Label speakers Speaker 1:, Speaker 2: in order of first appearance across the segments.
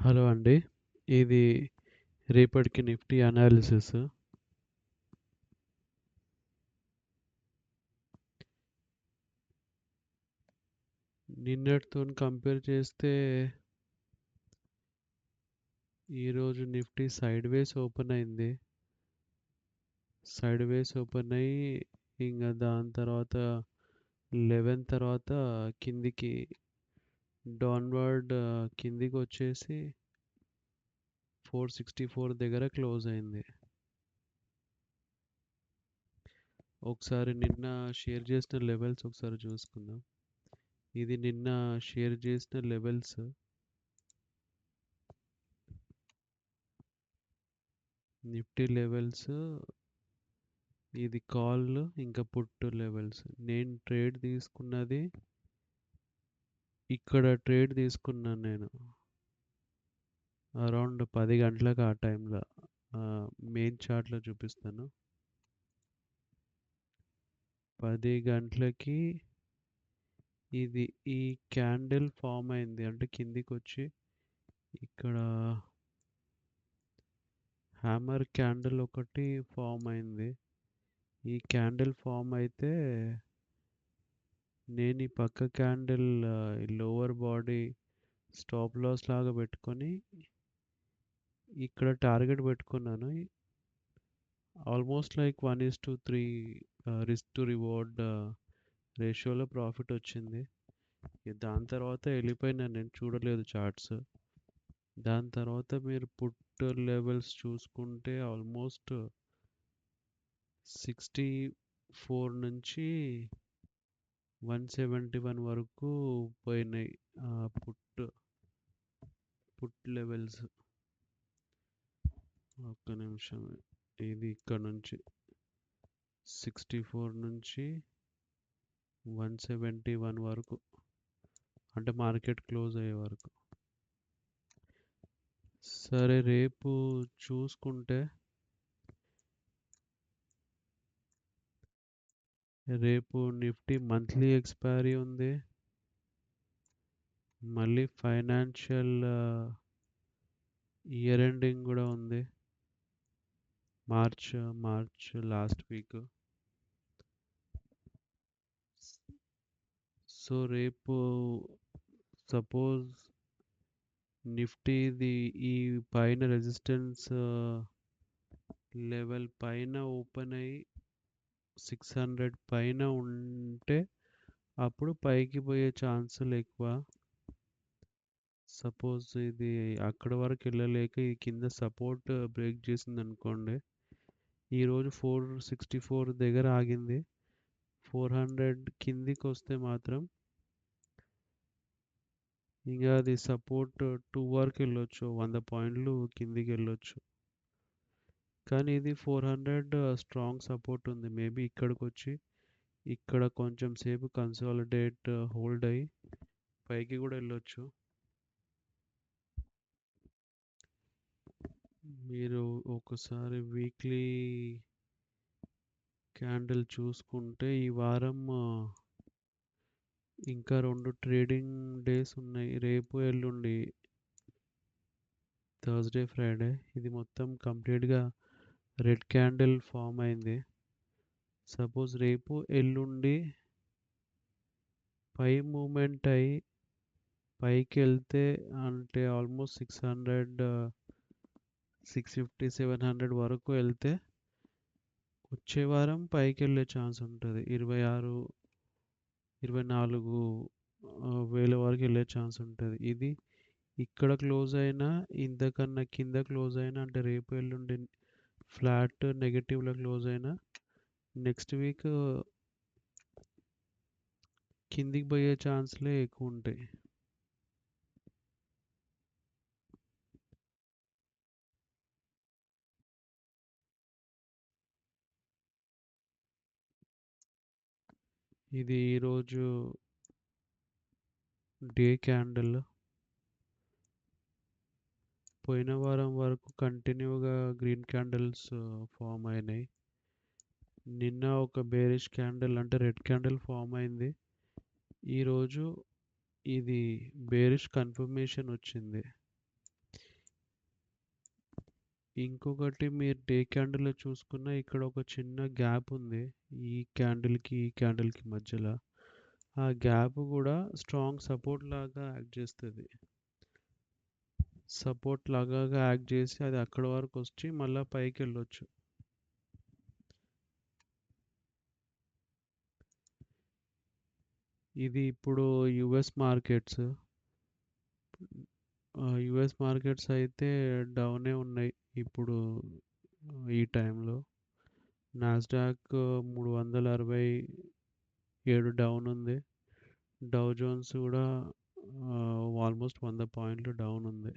Speaker 1: Hello అండి. ఇది రేపటికి నిఫ్టీ అనాలిసిస్. నిన్నటితో కంపేర్ చేస్తే ఈరోజు నిఫ్టీ సైడ్ వేస్ ఓపెన్ అయింది. సైడ్ వేస్ ఓపెన్ అయ్యి ఇంకా దాని తర్వాత 11 తర్వాత కిందికి డౌన్‌వర్డ్ uh, కిందికి వచ్చేసి ఫోర్ సిక్స్టీ ఫోర్ దగ్గర క్లోజ్ అయింది. ఒకసారి నిన్న షేర్ చేసిన లెవెల్స్ ఒకసారి చూసుకుందాం. ఇది నిన్న షేర్ చేసిన లెవెల్స్. నిఫ్టీ లెవెల్స్ ఇది కాల్ ఇంకా పుట్టు లెవెల్స్. నేను ట్రేడ్ తీసుకున్నది ఇక్కడ ట్రేడ్ తీసుకున్నాను నేను. అరౌండ్ పది గంటలకు ఆ టైంలో. మెయిన్ చార్ట్‌లో చూపిస్తాను. పది గంటలకి ఇది ఈ క్యాండిల్ ఫామ్ అయింది. అంటే కిందికొచ్చి ఇక్కడ హ్యామర్ క్యాండిల్ ఒకటి ఫార్మ్ అయింది. ఈ క్యాండిల్ ఫామ్ అయితే నేను ఈ పక్క candle lower body stop loss లాగా పెట్టుకొని ఇక్కడ టార్గెట్ పెట్టుకున్నాను. Almost like one is to three risk to reward రేషియోలో ప్రాఫిట్ వచ్చింది. దాని తర్వాత వెళ్ళిపోయినా నేను చూడలేదు చార్ట్స్. దాని తర్వాత మీరు పుట్ లెవెల్స్ చూసుకుంటే ఆల్మోస్ట్ 64 నుంచి 171 వరకు పోయినాయి. Put put levels. ఒక్క నిమిషం. ఇది ఇక్కడ నుంచి 64 నుంచి 171 వరకు. అంటే మార్కెట్ క్లోజ్ అయ్యే వరకు. సరే రేపు చూసుకుంటే రేపు నిఫ్టీ మంత్లీ ఎక్స్‌పైరీ ఉంది. మళ్ళీ ఫైనాన్షియల్ ఇయర్ ఎండింగ్ గూడా ఉంది. March March last week. So రేపు సపోజ్ నిఫ్టీది ఈ పైన రెసిస్టెన్స్ లెవెల్ పైన ఓపెన్ అయ్యి 600 పైన ఉంటే అప్పుడు పైకి పోయే ఛాన్సులు ఎక్కువ. సపోజ్ ఇది అక్కడ వరకు వెళ్ళలేక ఈ కింద సపోర్ట్ బ్రేక్ చేసింది అనుకోండి ఈరోజు 464 దగ్గర ఆగింది. ఫోర్ హండ్రెడ్ కిందికి వస్తే మాత్రం ఇంకా అది సపోర్ట్ టూ వరకు వెళ్ళొచ్చు వంద పాయింట్లు కిందికి వెళ్ళొచ్చు కానీ ఇది 400 స్ట్రాంగ్ సపోర్ట్ ఉంది. మేబీ ఇక్కడికి వచ్చి ఇక్కడ కొంచెం సేపు కన్సాలిడేట్ హోల్డ్ అయ్యి పైకి కూడా వెళ్ళొచ్చు మీరు ఒకసారి వీక్లీ క్యాండిల్ చూసుకుంటే ఈ వారం ఇంకా రెండు ట్రేడింగ్ డేస్ ఉన్నాయి. రేపు, ఎల్లుండి. Thursday, Friday. ఇది మొత్తం కంప్లీట్‌గా రెడ్ క్యాండిల్ ఫామ్ అయింది. సపోజ్ రేపు, ఎల్లుండి పై మూవ్‌మెంట్ అయ్యి పైకెళ్తే అంటే ఆల్మోస్ట్ 600 650, 700 వరకు వెళ్తే వచ్చే వారం పైకి వెళ్ళే ఛాన్స్ ఉంటుంది ఇరవై ఆరు ఇరవై నాలుగు వేల వరకు వెళ్ళే ఛాన్స్ ఉంటుంది ఇది ఇక్కడ క్లోజ్ అయినా ఇంతకన్నా కింద క్లోజ్ అయినా అంటే రేపు, ఎల్లుండి ఫ్లాట్ నెగటివ్లో క్లోజ్ అయినా నెక్స్ట్ వీక్ కిందికి పోయే ఛాన్స్‌లే ఎక్కువుంటాయి. ఇది ఈరోజు డే క్యాండిల్. పోయిన వారం వరకు కంటిన్యూగా గ్రీన్ క్యాండిల్స్ ఫార్మ్ అయినాయి. నిన్న ఒక బేరిష్ క్యాండిల్ అంటే రెడ్ క్యాండిల్ ఫామ్ అయింది. ఈరోజు ఇది బేరిష్ కన్ఫర్మేషన్ వచ్చింది. ఇంకొకటి మీరు డే క్యాండిల్లో చూసుకున్న ఇక్కడ ఒక చిన్న గ్యాప్ ఉంది ఈ క్యాండిల్కి ఈ క్యాండిల్కి మధ్యలో ఆ గ్యాప్ కూడా స్ట్రాంగ్ సపోర్ట్ లాగా యాక్ట్ చేస్తుంది సపోర్ట్ లాగా యాక్ట్ చేసి అది అక్కడ వరకు వచ్చి మళ్ళీ పైకి వెళ్ళొచ్చు ఇది ఇప్పుడు యుఎస్ మార్కెట్స్. యుఎస్ మార్కెట్స్ అయితే డౌనే ఉన్నాయి ఇప్పుడు ఈ టైంలో. నాస్డాక్ మూడు వందల అరవై ఏడు డౌన్ ఉంది. డౌ జోన్స్ కూడా ఆల్మోస్ట్ వంద పాయింట్లు డౌన్ ఉంది.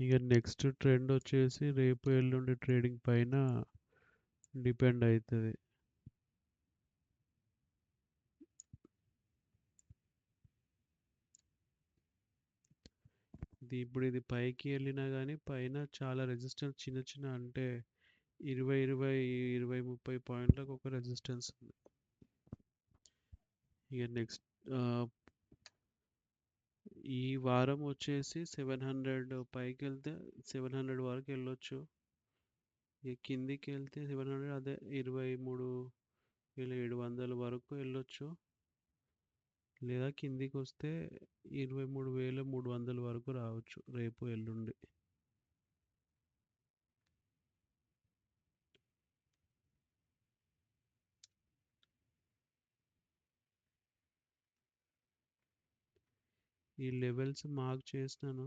Speaker 1: ఇక నెక్స్ట్ ట్రెండ్ వచ్చేసి రేపు ఎల్లుండి ట్రేడింగ్ పైన డిపెండ్ అవుతుంది ఇది ఇప్పుడు ఇది పైకి వెళ్ళినా కానీ పైన చాలా రెసిస్టెన్స్ చిన్న చిన్న అంటే ఇరవై ఇరవై ఇరవై ముప్పై పాయింట్లకు ఒక రెసిస్టెన్స్ ఉంది. ఇక నెక్స్ట్ ఈ వారం వచ్చేసి సెవెన్ హండ్రెడ్ పైకి వెళ్తే సెవెన్ హండ్రెడ్ వరకు వెళ్ళొచ్చు కిందికి వెళ్తే సెవెన్ హండ్రెడ్ అదే ఇరవై మూడు వేల ఏడు వందల వరకు వెళ్ళొచ్చు. లేదా కిందికి వస్తే ఇరవై మూడు వేల మూడు వందల వరకు రావచ్చు రేపు ఎల్లుండి. ఈ లెవెల్స్ మార్క్ చేసినాను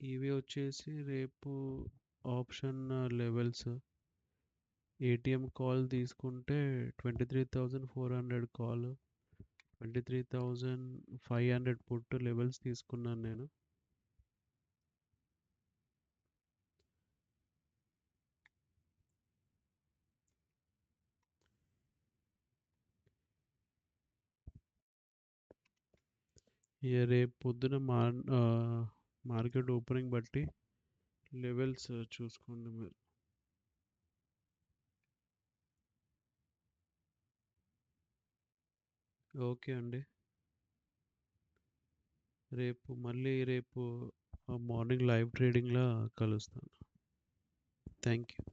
Speaker 1: ఇవి వచ్చేసి రేపు ఆప్షన్ లెవెల్స్. ఏటీఎం కాల్ తీసుకుంటే twenty three thousand four hundred call. Twenty three thousand five hundred put levels తీసుకున్నాను నేను. ఇక రేపు పొద్దున మార్ మార్కెట్ ఓపెనింగ్ బట్టి లెవెల్స్ చూసుకోండి మీరు. ఓకే అండి. రేపు మళ్ళీ రేపు మార్నింగ్ లైవ్ ట్రేడింగ్లో కలుస్తాను. Thank you